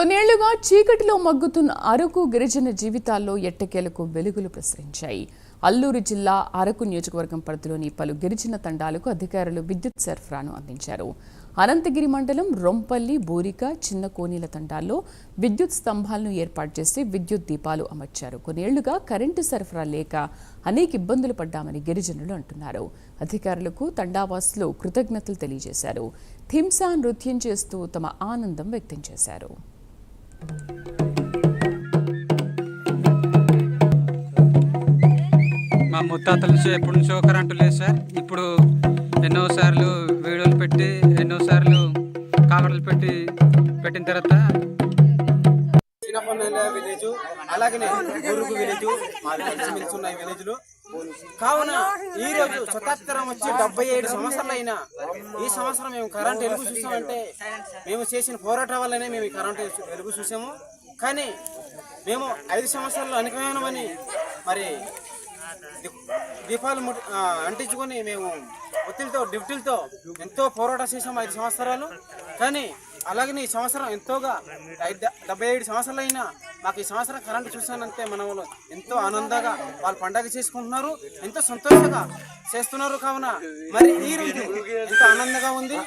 కొన్నేళ్ళుగా చీకటిలో మగ్గుతున్న అరకు గిరిజన జీవితాల్లో ఎట్టకేలకు వెలుగులు ప్రసరించాయి. అల్లూరు జిల్లా అరకు నియోజకవర్గం పరిధిలోని పలు గిరిజన తండాలకు అధికారులు విద్యుత్ సరఫరాను అందించారు. అనంతగిరి మండలం రొంపల్లి బోరిక చిన్న కోనీల తండాల్లో విద్యుత్ స్తంభాలను ఏర్పాటు చేసి విద్యుత్ దీపాలు అమర్చారు. కొన్నేళ్ళుగా కరెంటు సరఫరా లేక అనేక ఇబ్బందులు పడ్డామని గిరిజనులు అంటున్నారు. అధికారులకు తండావాసులు కృతజ్ఞతలు తెలియజేశారు. థింసా నృత్యం చేస్తూ తమ ఆనందం వ్యక్తం చేశారు. మా ముత్తాతల నుంచి ఎప్పటి నుంచో కరెంటు లేదు సార్. ఇప్పుడు ఎన్నోసార్లు వీడియోలు పెట్టి ఎన్నోసార్లు కామెరాలు పెట్టి పెట్టిన తర్వాత చిన్నపన్నెల విలేజ్ అలాగనే గురుగు విలేజ్ మాది కలిసిమెలిసి ఉన్న విలేజ్ కావున ఈ రోజు స్వతంత్రం వచ్చి డెబ్బై ఏడు సంవత్సరాలు ఈ సంవత్సరం మేము కరెంట్ వెలుగు చూసామంటే మేము చేసిన పోరాటం వల్లనే మేము ఈ కరెంట్ వెలుగు చూసాము. కానీ మేము ఐదు సంవత్సరాలు అనుకమైనమని మరి దీపాలు అంటించుకొని మేము ఒత్తిడితో డ్యూటీలతో ఎంతో పోరాటం చేసాము ఐదు సంవత్సరాలు. కానీ అలాగనే ఈ సంవత్సరం ఎంతోగా డెబ్బై ఏడు సంవత్సరాలు అయినా మాకు ఈ సంవత్సరం కరెంటు చూసానంటే మన వాళ్ళు ఎంతో ఆనందంగా వాళ్ళు పండగ చేసుకుంటున్నారు ఎంతో సంతోషంగా చేస్తున్నారు కావున మరి ఈ రోజు ఎంతో ఆనందంగా ఉంది.